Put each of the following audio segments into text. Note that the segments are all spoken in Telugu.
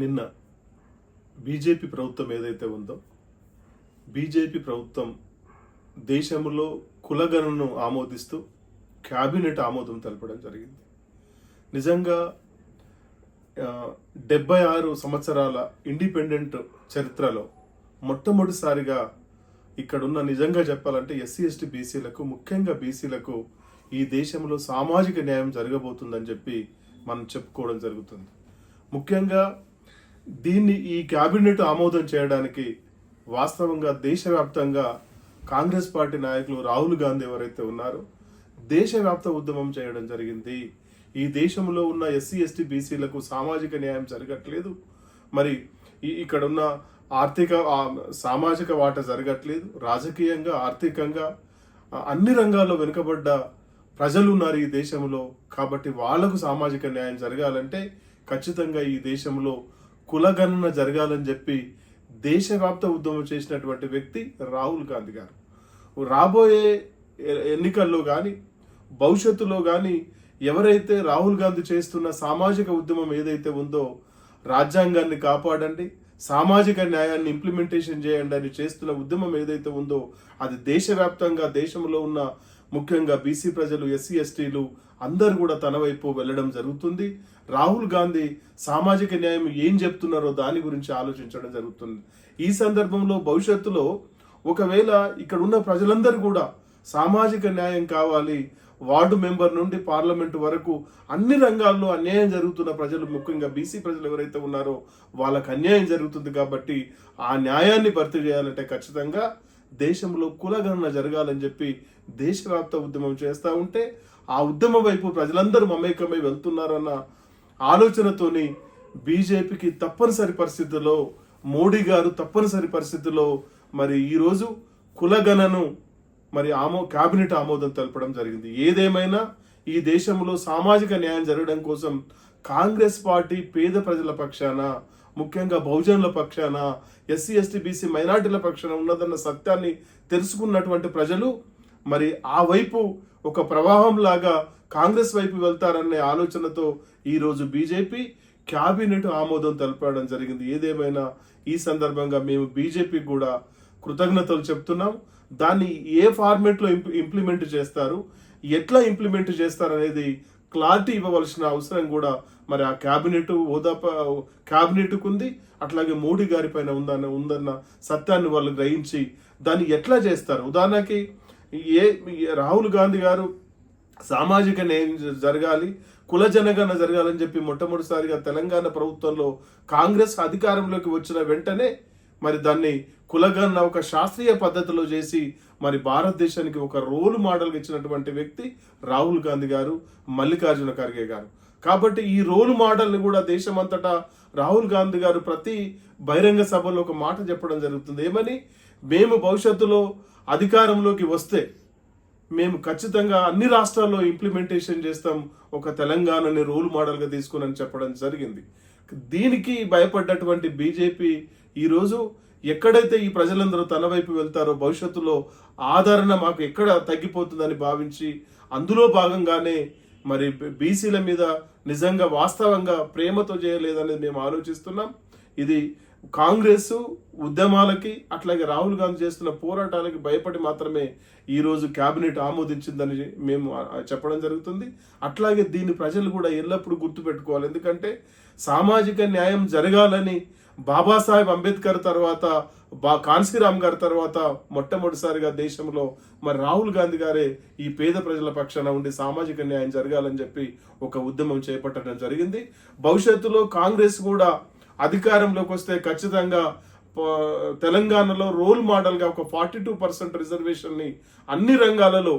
నిన్న బీజేపీ ప్రభుత్వం ఏదైతే ఉందో బీజేపీ ప్రభుత్వం దేశంలో కులగణను ఆమోదిస్తూ క్యాబినెట్ ఆమోదం తెలపడం జరిగింది. నిజంగా డెబ్బై ఆరు సంవత్సరాల ఇండిపెండెంట్ చరిత్రలో మొట్టమొదటిసారిగా ఇక్కడున్న నిజంగా చెప్పాలంటే ఎస్సీ ఎస్టీ బీసీలకు ముఖ్యంగా బీసీలకు ఈ దేశంలో సామాజిక న్యాయం జరగబోతుందని చెప్పి మనం చెప్పుకోవడం జరుగుతుంది. ముఖ్యంగా దీన్ని ఈ క్యాబినెట్ ఆమోదం చేయడానికి వాస్తవంగా దేశవ్యాప్తంగా కాంగ్రెస్ పార్టీ నాయకులు రాహుల్ గాంధీ ఎవరైతే ఉన్నారో దేశవ్యాప్త ఉద్యమం చేయడం జరిగింది. ఈ దేశంలో ఉన్న ఎస్సీ ఎస్టీ బీసీలకు సామాజిక న్యాయం జరగట్లేదు. మరి ఇక్కడ ఉన్న ఆర్థిక సామాజిక వాట జరగట్లేదు. రాజకీయంగా ఆర్థికంగా అన్ని రంగాల్లో వెనుకబడ్డ ప్రజలు ఉన్నారు ఈ దేశంలో. కాబట్టి వాళ్ళకు సామాజిక న్యాయం జరగాలంటే ఖచ్చితంగా ఈ దేశంలో కులగణన జరగాలని చెప్పి దేశవ్యాప్త ఉద్యమం చేసినటువంటి వ్యక్తి రాహుల్ గాంధీ గారు. రాబోయే ఎన్నికల్లో కానీ భవిష్యత్తులో కానీ ఎవరైతే రాహుల్ గాంధీ చేస్తున్న సామాజిక ఉద్యమం ఏదైతే ఉందో రాజ్యాంగాన్ని కాపాడండి సామాజిక న్యాయాన్ని ఇంప్లిమెంటేషన్ చేయండి అని చేస్తున్న ఉద్యమం ఏదైతే ఉందో అది దేశవ్యాప్తంగా దేశంలో ఉన్న ముఖ్యంగా బీసీ ప్రజలు ఎస్సీ ఎస్టీలు అందరు కూడా తన వైపు వెళ్ళడం జరుగుతుంది. రాహుల్ గాంధీ సామాజిక న్యాయం ఏం చెప్తున్నారో దాని గురించి ఆలోచించడం జరుగుతుంది. ఈ సందర్భంలో భవిష్యత్తులో ఒకవేళ ఇక్కడ ఉన్న ప్రజలందరూ కూడా సామాజిక న్యాయం కావాలి వార్డు మెంబర్ నుండి పార్లమెంట్ వరకు అన్ని రంగాల్లో అన్యాయం జరుగుతున్న ప్రజలు ముఖ్యంగా బీసీ ప్రజలు ఎవరైతే ఉన్నారో వాళ్ళకి అన్యాయం జరుగుతుంది కాబట్టి ఆ న్యాయాన్ని భర్తీ చేయాలంటే ఖచ్చితంగా దేశంలో కులగణన జరగాలని చెప్పి దేశవ్యాప్త ఉద్యమం చేస్తూ ఉంటే ఆ ఉద్యమం వైపు ప్రజలందరూ మమేకమై వెళ్తున్నారన్న ఆలోచనతోని బీజేపీకి తప్పనిసరి పరిస్థితుల్లో మోడీ గారు తప్పనిసరి పరిస్థితుల్లో మరి ఈరోజు కులగణను మరి ఆమో కేబినెట్ ఆమోదం తెలపడం జరిగింది. ఏదేమైనా ఈ దేశంలో సామాజిక న్యాయం జరగడం కోసం కాంగ్రెస్ పార్టీ పేద ప్రజల పక్షాన ముఖ్యంగా బహుజనుల పక్షాన ఎస్సీ ఎస్టీ బీసీ మైనార్టీల పక్షాన ఉన్నదన్న సత్యాన్ని తెలుసుకున్నటువంటి ప్రజలు మరి ఆ వైపు ఒక ప్రవాహం లాగా కాంగ్రెస్ వైపు వెళ్తారనే ఆలోచనతో ఈరోజు బీజేపీ క్యాబినెట్ ఆమోదం తెలపడం జరిగింది. ఏదేమైనా ఈ సందర్భంగా మేము బీజేపీకి కూడా కృతజ్ఞతలు చెప్తున్నాం. దాన్ని ఏ ఫార్మేట్లో ఇంప్లిమెంట్ చేస్తారు? ఎట్లా ఇంప్లిమెంట్ చేస్తారనేది క్లారిటీ ఇవ్వవలసిన అవసరం కూడా మరి ఆ క్యాబినెట్ హోదా క్యాబినెట్కు ఉంది అట్లాగే మోడీ గారి పైన ఉందన్న ఉందన్న సత్యాన్ని వాళ్ళు గ్రహించి దాన్ని ఎట్లా చేస్తారు? ఉదాహరణకి ఏ రాహుల్ గాంధీ గారు సామాజిక న్యాయం జ- జరగాలి కుల జనగణన జరగాలని చెప్పి మొట్టమొదటిసారిగా తెలంగాణ ప్రభుత్వంలో కాంగ్రెస్ అధికారంలోకి వచ్చిన వెంటనే మరి దాన్ని కులగన్న ఒక శాస్త్రీయ పద్ధతిలో చేసి మరి భారతదేశానికి ఒక రోల్ మోడల్గా ఇచ్చినటువంటి వ్యక్తి రాహుల్ గాంధీ గారు మల్లికార్జున ఖర్గే గారు. కాబట్టి ఈ రోల్ మోడల్ని కూడా దేశమంతటా రాహుల్ గాంధీ గారు ప్రతి బహిరంగ సభలో ఒక మాట చెప్పడం జరుగుతుంది. ఏమని? మేము భవిష్యత్తులో అధికారంలోకి వస్తే మేము ఖచ్చితంగా అన్ని రాష్ట్రాల్లో ఇంప్లిమెంటేషన్ చేస్తాం ఒక తెలంగాణని రోల్ మోడల్గా తీసుకుని చెప్పడం జరిగింది. దీనికి భయపడ్డటువంటి బీజేపీ ఈరోజు ఎక్కడైతే ఈ ప్రజలందరూ తన వైపు వెళ్తారో భవిష్యత్తులో ఆదరణ మాకు ఎక్కడ తగ్గిపోతుందని భావించి అందులో భాగంగానే మరి బీసీల మీద నిజంగా వాస్తవంగా ప్రేమతో చేయలేదనేది మేము ఆలోచిస్తున్నాం. ఇది కాంగ్రెస్ ఉద్యమాలకి అట్లాగే రాహుల్ గాంధీ చేస్తున్న పోరాటాలకి భయపడి మాత్రమే ఈరోజు క్యాబినెట్ ఆమోదించిందని మేము చెప్పడం జరుగుతుంది. అట్లాగే దీన్ని ప్రజలు కూడా ఎల్లప్పుడూ గుర్తుపెట్టుకోవాలి. ఎందుకంటే సామాజిక న్యాయం జరగాలని బాబాసాహెబ్ అంబేద్కర్ తర్వాత బా కాన్సీరామ్ గారి తర్వాత మొట్టమొదటిసారిగా దేశంలో మరి రాహుల్ గాంధీ గారే ఈ పేద ప్రజల పక్షాన ఉండి సామాజిక న్యాయం జరగాలని చెప్పి ఒక ఉద్యమం చేపట్టడం జరిగింది. భవిష్యత్తులో కాంగ్రెస్ కూడా అధికారంలోకి వస్తే ఖచ్చితంగా తెలంగాణలో రోల్ మోడల్గా ఒక ఫార్టీ టూ పర్సెంట్ రిజర్వేషన్ని అన్ని రంగాలలో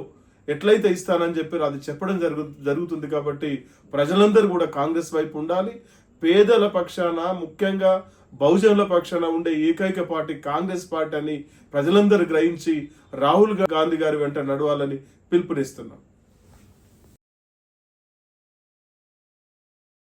ఎట్లయితే ఇస్తానని చెప్పారో అది చెప్పడం జరుగు జరుగుతుంది కాబట్టి ప్రజలందరూ కూడా కాంగ్రెస్ వైపు ఉండాలి. పేదల పక్షాన ముఖ్యంగా బహుజనుల పక్షాన ఉండే ఏకైక పార్టీ కాంగ్రెస్ పార్టీ అని ప్రజలందరూ గ్రహించి రాహుల్ గాంధీ గారి వెంట నడవాలని పిలుపునిస్తున్నాం.